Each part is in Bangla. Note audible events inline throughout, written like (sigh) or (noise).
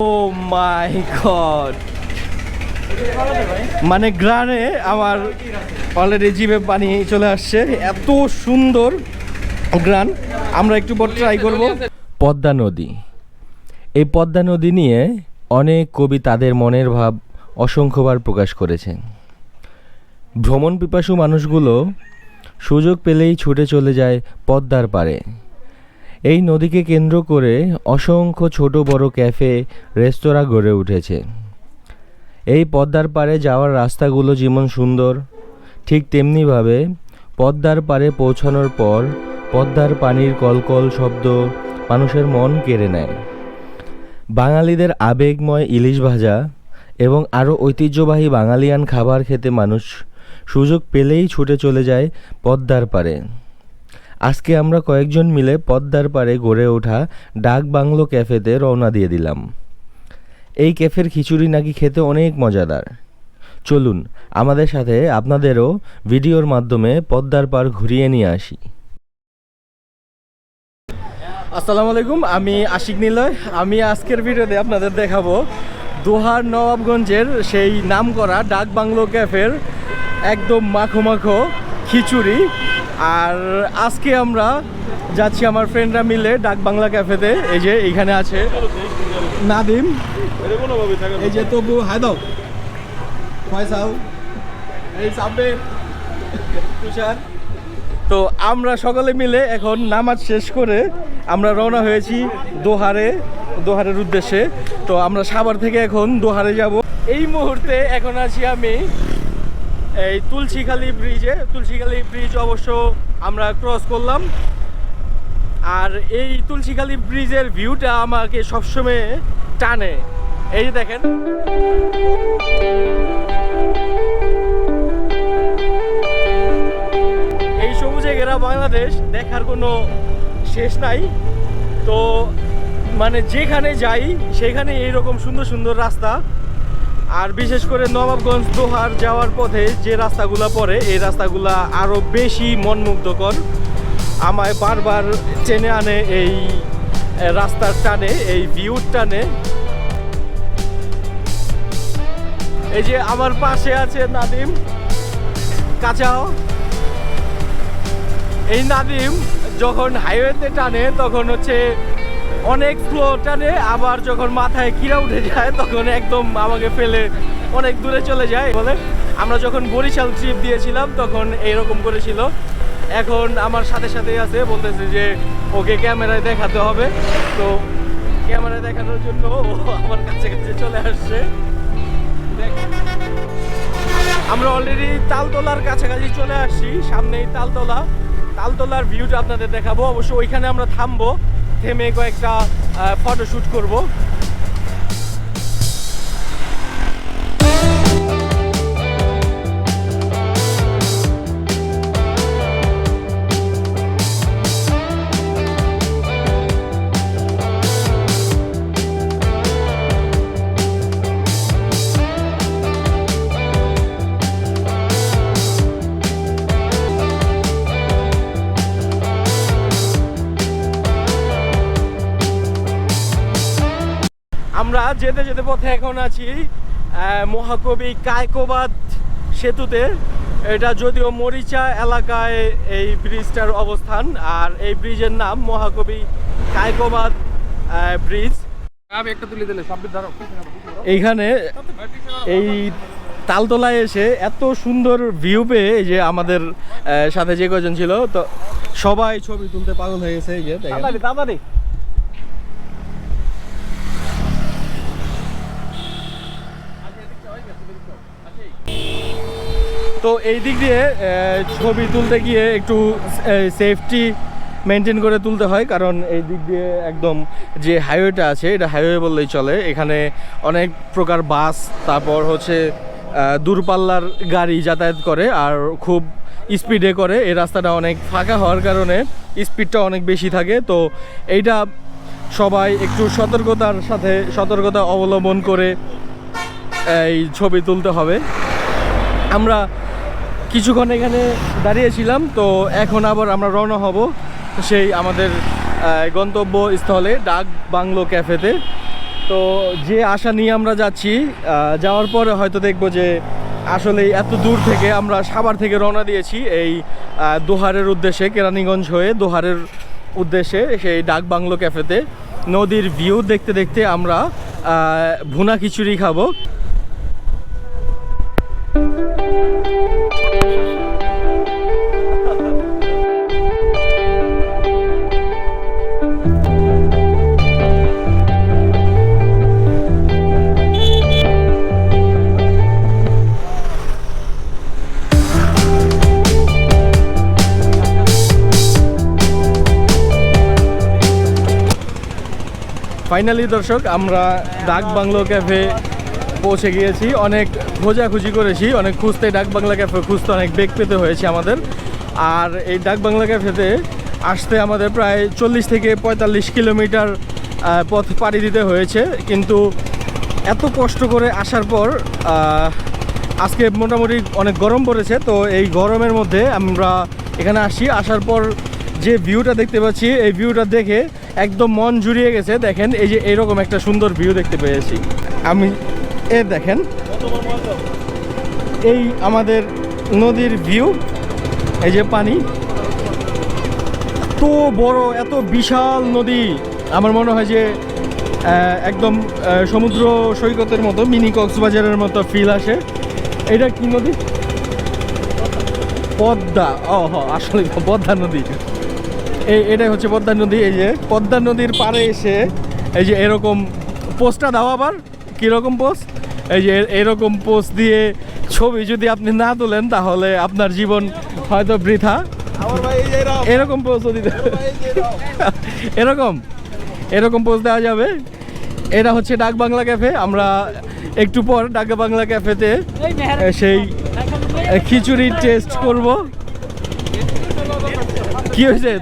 ও মাই গড মানে গ্রানে আমার অলরেডি জিভে পানি চলে আসছে। এত সুন্দর গ্রান। আমরা একটু পর ট্রাই করব। পদ্মা নদী। এই পদ্মা নদী নিয়ে অনেক কবি তাদের মনের ভাব অসংখ্যবার প্রকাশ করেছেন। ভ্রমণ পিপাসু মানুষগুলো সুযোগ পেলেই ছুটে চলে যায় পদ্মার পাড়ে। এই নদীকে কেন্দ্র করে অসংখ্য ছোট বড় ক্যাফে, রেস্তোরাঁ গড়ে উঠেছে। এই পদ্মার পাড়ে যাওয়ার রাস্তাগুলো যেমন সুন্দর, ঠিক তেমনিভাবে পদ্মার পাড়ে পৌঁছানোর পর পদ্মার পানির কলকল শব্দ মানুষের মন কেড়ে নেয়। বাঙালিদের আবেগময় ইলিশ ভাজা এবং আরও ঐতিহ্যবাহী বাঙালিয়ান খাবার খেতে মানুষ সুযোগ পেলেই ছুটে চলে যায় পদ্মার পাড়ে। আজকে আমরা কয়েকজন মিলে পদ্মার পাড়ে গড়ে ওঠা ডাক বাংলো ক্যাফেতে রওনা দিয়ে দিলাম। এই ক্যাফের খিচুড়ি নাকি খেতে অনেক মজাদার। চলুন, আমাদের সাথে আপনাদেরও ভিডিওর মাধ্যমে পদ্মার পাড় ঘুরিয়ে নিয়ে আসি। আসসালামু আলাইকুম, আমি আশিক নিলয়। আমি আজকের ভিডিওতে আপনাদের দেখাবো দোহার নবাবগঞ্জের সেই নামকরা ডাক বাংলো ক্যাফের একদম মাখো মাখো খিচুড়ি। আর আজকে আমরা যাচ্ছি আমার ফ্রেন্ডরা মিলে ডাক বাংলা ক্যাফেতে এই যে এইখানে আছে নাদিম। এই যে তবু হায়দাও ফয়সাল। এই সাব্বির। তুষার। তো আমরা সকলে মিলে এখন নামাজ শেষ করে আমরা রওনা হয়েছি দোহারে, দোহারের উদ্দেশ্যে। তো আমরা সাভার থেকে এখন দোহারে যাব। এই মুহূর্তে এখন আছি আমি এই তুলসীখালী ব্রিজে তুলসীখালী ব্রিজ অবশ্য আমরা ক্রস করলাম। আর এই তুলসীখালী ব্রিজের ভিউটা আমাকে সবসময় টানে। এই যে দেখেন। এই সবুজে ঘেরা বাংলাদেশ দেখার কোনো শেষ নাই। তো মানে যেখানে যাই, সেখানে এইরকম সুন্দর সুন্দর রাস্তা। আর বিশেষ করে নবাবগঞ্জ দোহার যাওয়ার পথে যে রাস্তাগুলো পড়ে, এই রাস্তাগুলা আরও বেশি মনমুগ্ধকর। আমায় বারবার টেনে আনে এই রাস্তার টানে, এই ভিউর টানে। এই যে আমার পাশে আছে নাদিম। কাঁচাও এই নাদিম যখন হাইওয়েতে টানে, তখন হচ্ছে অনেক ফ্লো টানে, আবার যখন মাথায় কিরা উঠে যায়, তখন একদম আমাকে ফেলে অনেক দূরে চলে যায় বলে। আমরা যখন বরিশাল ট্রিপ দিয়েছিলাম, তখন এইরকম করেছিল। এখন আমার সাথে সাথেই আছে, বলতেছে যে ওকে ক্যামেরায় দেখাতে হবে। তো ক্যামেরায় দেখানোর জন্য ও আমার কাছে কাছে চলে আসছে। আমরা অলরেডি তালতলার কাছাকাছি চলে আসছি, সামনেই তালতলা। তালতলার ভিউটা আপনাদের দেখাবো। অবশ্য ওইখানে আমরা থামবো। থেমে কয়েকটা ফটোশ্যুট করব। আমরা যেতে যেতে পথে এখন আছি মহাকবি কায়কোবাদ সেতুতে। এটা যদিও মরিচা এলাকায় এই ব্রিজটার অবস্থান আর এই ব্রিজের নাম মহাকবি কায়কোবাদ ব্রিজ। এইখানে এই তালতলায় এসে এত সুন্দর ভিউ পেয়ে যে আমাদের সাথে যে কজন ছিল তো সবাই ছবি তুলতে পাগল হয়ে গেছে এই যে তো এই দিক দিয়ে ছবি তুলতে গিয়ে একটু সেফটি মেনটেন করে তুলতে হয়, কারণ এই দিক দিয়ে একদম যে হাইওয়েটা আছে, এটা হাইওয়ে বললেই চলে। এখানে অনেক প্রকার বাস তারপর হচ্ছে দূরপাল্লার গাড়ি যাতায়াত করে আর খুব স্পিডে করে। এই রাস্তাটা অনেক ফাঁকা হওয়ার কারণে স্পিডটা অনেক বেশি থাকে। তো এইটা সবাই একটু সতর্কতার সাথে সতর্কতা অবলম্বন করে, এই ছবি তুলতে হবে। আমরা কিছুক্ষণ এখানে দাঁড়িয়েছিলাম তো এখন আবার আমরা রওনা হব সেই আমাদের আহ, গন্তব্যস্থলে ডাক বাংলো ক্যাফেতে। তো যে আশা নিয়ে আমরা যাচ্ছি যাওয়ার পরে হয়তো দেখব যে আসলে এত দূর থেকে আমরা সাভার থেকে রওনা দিয়েছি এই দোহারের উদ্দেশ্যে কেরানীগঞ্জ হয়ে দোহারের উদ্দেশ্যে সেই ডাক বাংলো ক্যাফেতে। নদীর ভিউ দেখতে দেখতে আমরা ভুনা খিচুড়ি খাব। ফাইনালি দর্শক আমরা ডাক বাংলো ক্যাফে পৌঁছে গিয়েছি। অনেক খোঁজাখুঁজি করেছি। অনেক খুঁজতে, ডাক বাংলা ক্যাফে খুঁজতে অনেক বেগ পেতে হয়েছে আমাদের। আর এই ডাক বাংলা ক্যাফেতে আসতে আমাদের প্রায় চল্লিশ থেকে পঁয়তাল্লিশ কিলোমিটার পথ পাড়ি দিতে হয়েছে। কিন্তু এত কষ্ট করে আসার পর আজকে মোটামুটি অনেক গরম পড়েছে। তো এই গরমের মধ্যে আমরা এখানে আসি। আসার পর যে ভিউটা দেখতে পাচ্ছি, এই ভিউটা দেখে একদম মন জুড়িয়ে গেছে। দেখেন, এই যে এইরকম একটা সুন্দর ভিউ দেখতে পেয়েছি। আমি, এ দেখেন এই আমাদের নদীর ভিউ, এই যে পানি। এত বড়, এত বিশাল নদী। আমার মনে হয় যে একদম সমুদ্র সৈকতের মতো, মিনি কক্সবাজারের মতো ফিল আসে। এটা কি নদী? পদ্মা। ও, হ, আসলে পদ্মা নদী। এই, এটাই হচ্ছে পদ্মা নদী, এই যে পদ্মা নদীর পাড়ে এসে, এই যে এরকম পোস্টটা দাও আবার, কীরকম পোস্ট? এই যে এরকম পোস্ট দিয়ে ছবি যদি আপনি না তোলেন তাহলে আপনার জীবন হয়তো বৃথা। এরকম। পোস্টও দিতে এরকম। এরকম। পোস্ট (laughs) দেওয়া যাবে। এটা হচ্ছে ডাক বাংলা ক্যাফে আমরা একটু পর ডাক বাংলা ক্যাফেতে সেই খিচুড়ি টেস্ট করব। কি হয়েছে?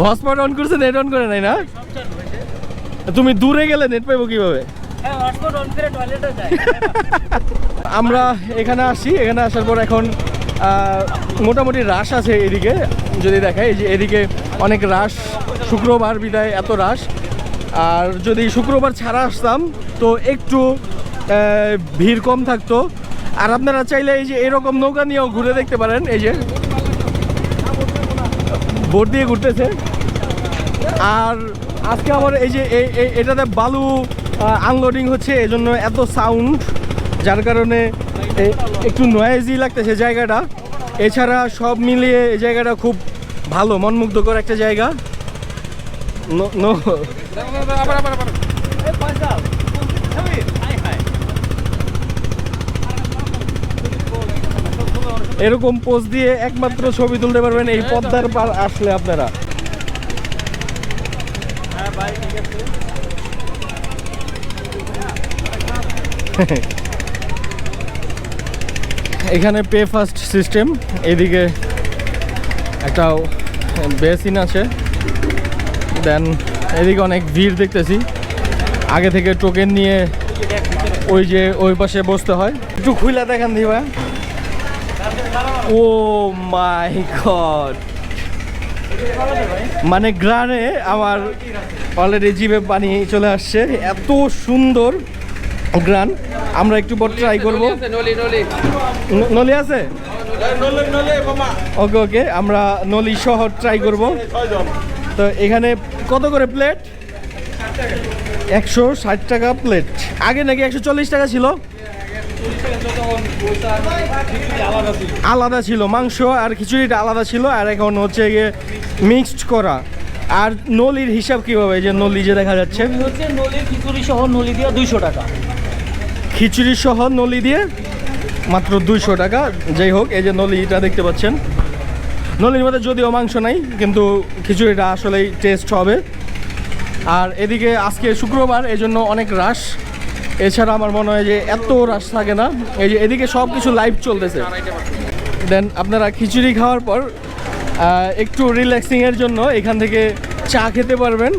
হটস্পট অন করছে নেট অন করে নাই না? তুমি দূরে গেলে নেট পাইবো কীভাবে? আমরা এখানে আসি এখানে আসার পর এখন মোটামুটি রাশ আছে এদিকে। যদি দেখাই এই যে এদিকে অনেক রাশ শুক্রবার বিদায় এত রাশ আর যদি শুক্রবার ছাড়া আসতাম তো একটু ভিড় কম থাকতো। আর আপনারা চাইলে এই যে এরকম নৌকা নিয়েও ঘুরে দেখতে পারেন এই যে বোট দিয়ে ঘুরতেছে। আর আজকে আমার এই যে এটাতে বালু আনলোডিং হচ্ছে, এজন্য এত সাউন্ড যার কারণে একটু নয়েজি লাগতেছে জায়গাটা। এছাড়া সব মিলিয়ে এই জায়গাটা খুব ভালো, মনমুগ্ধকর একটা জায়গা। এরকম পোজ দিয়ে একমাত্র ছবি তুলতে পারবেন এই পদ্মার পার আসলে আপনারা। (laughs) এখানে পে ফার্স্ট সিস্টেম এদিকে একটা বেসিন আছে। দেন এদিকে অনেক ভিড় দেখতেছি। আগে থেকে টোকেন নিয়ে ওই যে ওই পাশে বসতে হয়। একটু খুইলা দেখান দিবা ও মাই গড মানে গ্রানে আমার অলরেডি জিভে পানি চলে আসছে। এত সুন্দর গ্রান। আমরা একটু পর ট্রাই করব। নলি নলি ন- নলি আছে? ওকে ওকে আমরা নলি শহর ট্রাই করব। তো এখানে কত করে প্লেট একশো ষাট টাকা প্লেট আগে নাকি একশো চল্লিশ টাকা ছিল? আলাদা ছিল মাংস আর খিচুড়িটা আলাদা ছিল আর এখন হচ্ছে গিয়ে মিক্সড করা। আর নলির হিসাব কীভাবে এই যে নলি যে দেখা যাচ্ছে? হচ্ছে নলির খিচুড়ি সহ নলি দিয়ে দুইশো টাকা। খিচুড়ি সহ নলি দিয়ে মাত্র দুইশো টাকা। যাই হোক এই যে নলিটা দেখতে পাচ্ছেন। নলির মধ্যে যদিও মাংস নাই কিন্তু খিচুড়িটা আসলেই টেস্ট হবে। আর এদিকে আজকে শুক্রবার এই জন্য অনেক রাশ এছাড়া আমার মনে হয় যে এত রাশ থাকে না। এই যে এদিকে সব কিছু লাইভ চলতেছে। দেন আপনারা খিচুড়ি খাওয়ার পর একটু রিল্যাক্সিংয়ের জন্য এখান থেকে চা খেতে পারবেন।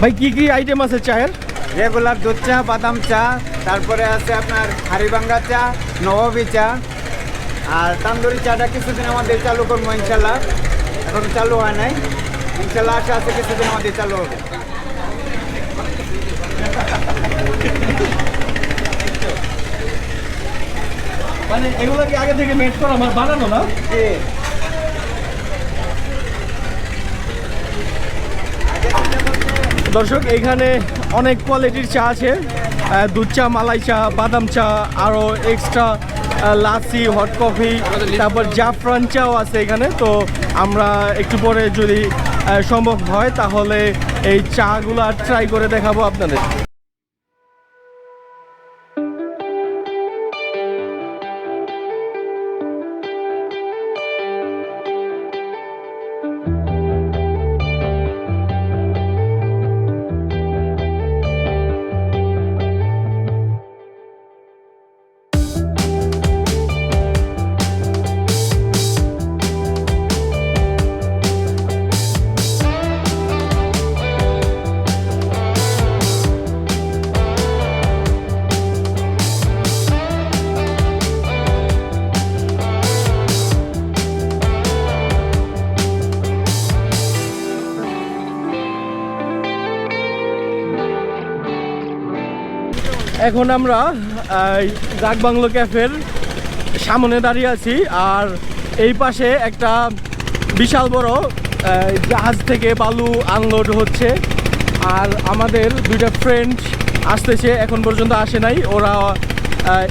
ভাই, কি কি আইটেম আছে চায়ের? রেগুলার দুধ চা, বাদাম চা, তারপরে আছে আপনার হাড়িভাঙ্গা চা, নবাবি চা, আর তান্দুরি চাটা কিছুদিন আমাদের চালু করব ইনশাল্লাহ। এখনও চালু হয় নাই। ইনশাল্লাহ আছে কিছুদিন আমাদের চালু হবে। মানে এগুলো কি আগে থেকে মেড করা আমার বানানো না? দর্শক এখানে অনেক কোয়ালিটির চা আছে। দুধ চা মালাই চা বাদাম চা আরও এক্সট্রা লাসি হট কফি তারপর জাফরান চাও আছে এখানে। তো আমরা একটু পরে যদি সম্ভব হয় তাহলে এই চাগুলো ট্রাই করে দেখাবো আপনাদের। এখন আমরা ডাক বাংলো ক্যাফের সামনে দাঁড়িয়ে আছি আর এই পাশে একটা বিশাল বড় জাহাজ থেকে বালু আনলোড হচ্ছে আর আমাদের দুইটা ফ্রেন্ড আসতেছে, এখন পর্যন্ত আসে নাই। ওরা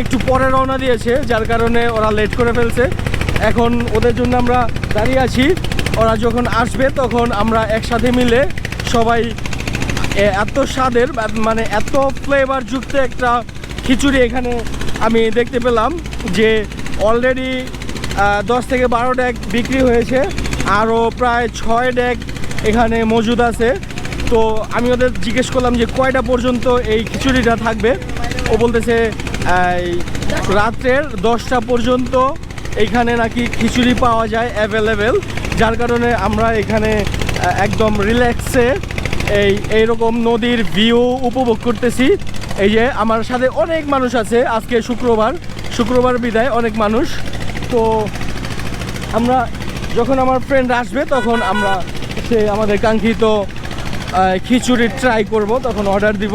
একটু পরে রওনা দিয়েছে, যার কারণে ওরা লেট করে ফেলছে। এখন ওদের জন্য আমরা দাঁড়িয়ে আছি। ওরা যখন আসবে তখন আমরা একসাথে মিলে সবাই এত স্বাদের মানে এত ফ্লেভার যুক্ত একটা খিচুড়ি এখানে আমি দেখতে পেলাম যে অলরেডি দশ থেকে বারো ডেক বিক্রি হয়েছে, আরও প্রায় ছয় ডেক এখানে মজুদ আছে। তো আমি ওদের জিজ্ঞেস করলাম যে কয়টা পর্যন্ত এই খিচুড়িটা থাকবে? ও বলতেছে রাত্রের দশটা পর্যন্ত এইখানে নাকি খিচুড়ি পাওয়া যায় অ্যাভেলেবেল যার কারণে আমরা এখানে একদম রিল্যাক্সে এই, এইরকম নদীর ভিউ উপভোগ করতেছি। এই যে আমার সাথে অনেক মানুষ আছে আজকে শুক্রবার। শুক্রবার বিদায়, অনেক মানুষ। তো আমরা যখন আমার ফ্রেন্ড আসবে, তখন আমরা সে আমাদের কাঙ্ক্ষিত খিচুড়ি ট্রাই করব, তখন অর্ডার দিব।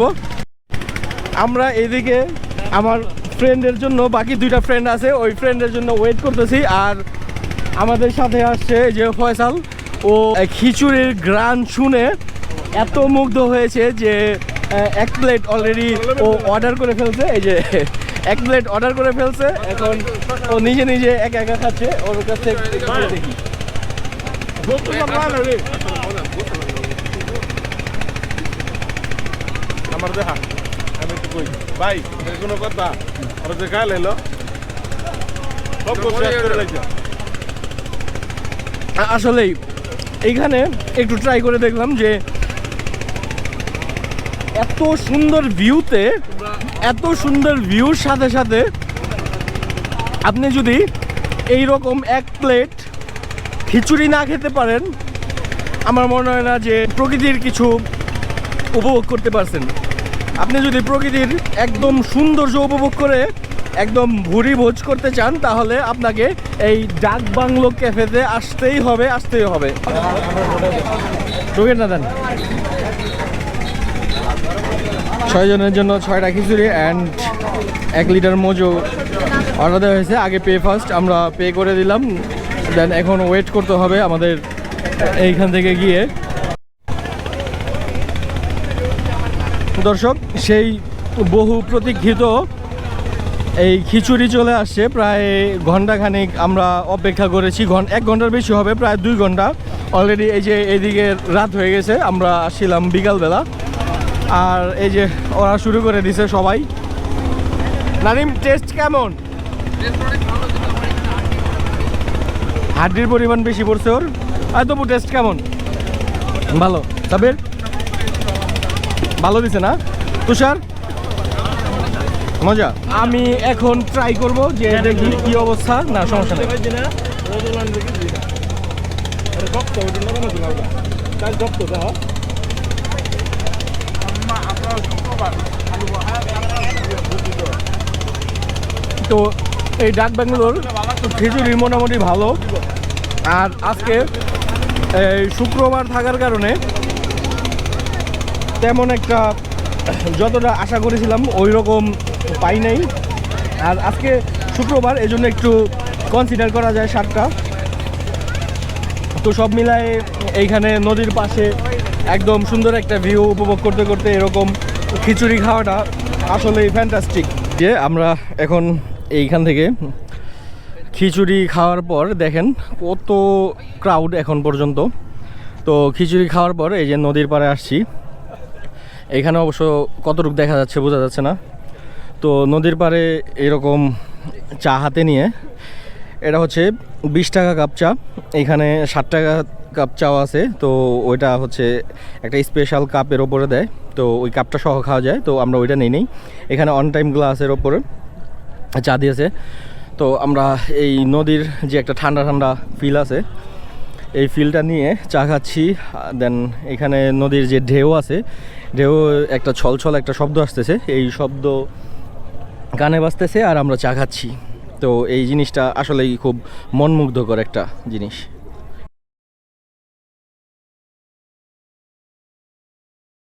আমরা এদিকে আমার ফ্রেন্ডের জন্য, বাকি দুইটা ফ্রেন্ড আছে, ওই ফ্রেন্ডের জন্য ওয়েট করতেছি। আর আমাদের সাথে আসছে যে ফয়সাল। ও খিচুড়ির গ্রান শুনে এত মুগ্ধ হয়েছে যে এক প্লেট অলরেডি ও অর্ডার করে ফেলছে এই যে এক প্লেট অর্ডার করে ফেলছে এখন ও নিজে নিজে একা একা খাচ্ছে ওর কাছে দেখি। আমার দেখা আমি একটু কই? ভাই কোনো কথা? ওরা যে সব লাইছে আ- আসলেই এইখানে একটু ট্রাই করে দেখলাম যে এত সুন্দর ভিউতে এত সুন্দর ভিউর সাথে সাথে আপনি যদি এই রকম এক প্লেট খিচুড়ি না খেতে পারেন, আমার মনে হয় না যে প্রকৃতির কিছু উপভোগ করতে পারছেন। আপনি যদি প্রকৃতির একদম সৌন্দর্য উপভোগ করে একদম ভুরি ভোজ করতে চান, তাহলে আপনাকে এই ডাক বাংলো ক্যাফেতে আসতেই হবে আসতেই হবে। না দেন। ছয়জনের জন্য ছয়টা খিচুড়ি অ্যান্ড এক লিটার মজু অর্ডার দেওয়া হয়েছে। আগে পে ফার্স্ট আমরা পে করে দিলাম। দেন এখন ওয়েট করতে হবে আমাদের এইখান থেকে গিয়ে। দর্শক, সেই বহু প্রতীক্ষিত এই খিচুড়ি চলে আসছে। প্রায় ঘন্টাখানিক আমরা অপেক্ষা করেছি। ঘন এক ঘণ্টার বেশি হবে, প্রায় দুই ঘণ্টা। অলরেডি এই যে এইদিকে রাত হয়ে গেছে, আমরা আসছিলাম বিকালবেলা। আর এই যে ওরা শুরু করে দিছে সবাই। নানিম টেস্ট কেমন? হাড্ডির পরিমাণ বেশি পড়ছে ওর। আর তবু টেস্ট কেমন? ভালো। সাবির ভালো দিছে না? তুষার? মজা। আমি এখন ট্রাই করব যে দেখি কি অবস্থা। না, সমস্যা নেই। শক্ত তো এই ডাক ব্যাঙ্গালোর খিচুড়ি মোটামুটি ভালো। আর আজকে এই শুক্রবার থাকার কারণে তেমন একটা যতটা আশা করেছিলাম ওই রকম পাই নাই। আর আজকে শুক্রবার এই জন্য একটু কনসিডার করা যায় সাতটা তো সব মিলায়ে এইখানে নদীর পাশে একদম সুন্দর একটা ভিউ উপভোগ করতে করতে এরকম খিচুড়ি খাওয়াটা আসলেই ফ্যান্টাস্টিক যে আমরা এখন এইখান থেকে খিচুড়ি খাওয়ার পর দেখেন কত ক্রাউড এখন পর্যন্ত। তো খিচুড়ি খাওয়ার পর এই যে নদীর পাড়ে আসছি। এখানে অবশ্য কতটুকু দেখা যাচ্ছে বোঝা যাচ্ছে না। তো নদীর পাড়ে এরকম চা হাতে নিয়ে, এটা হচ্ছে বিশ টাকা কাপ চা। এখানে ষাট টাকা কাপ চাও আছে, তো ওইটা হচ্ছে একটা স্পেশাল কাপের ওপরে দেয়, তো ওই কাপটা সহ খাওয়া যায়, তো আমরা ওইটা নেই নেই। এখানে অন টাইম গ্লাসের ওপরে চা দিয়েছে। তো আমরা এই নদীর যে একটা ঠান্ডা ঠান্ডা ফিল আছে, এই ফিলটা নিয়ে চা খাচ্ছি দেন এখানে নদীর যে ঢেউ আছে, ঢেউ একটা ছলছল একটা শব্দ আসতেছে, এই শব্দ গানে বাজতেছে আর আমরা চা খাচ্ছি। তো এই জিনিসটা আসলেই খুব মনমুগ্ধকর একটা জিনিস।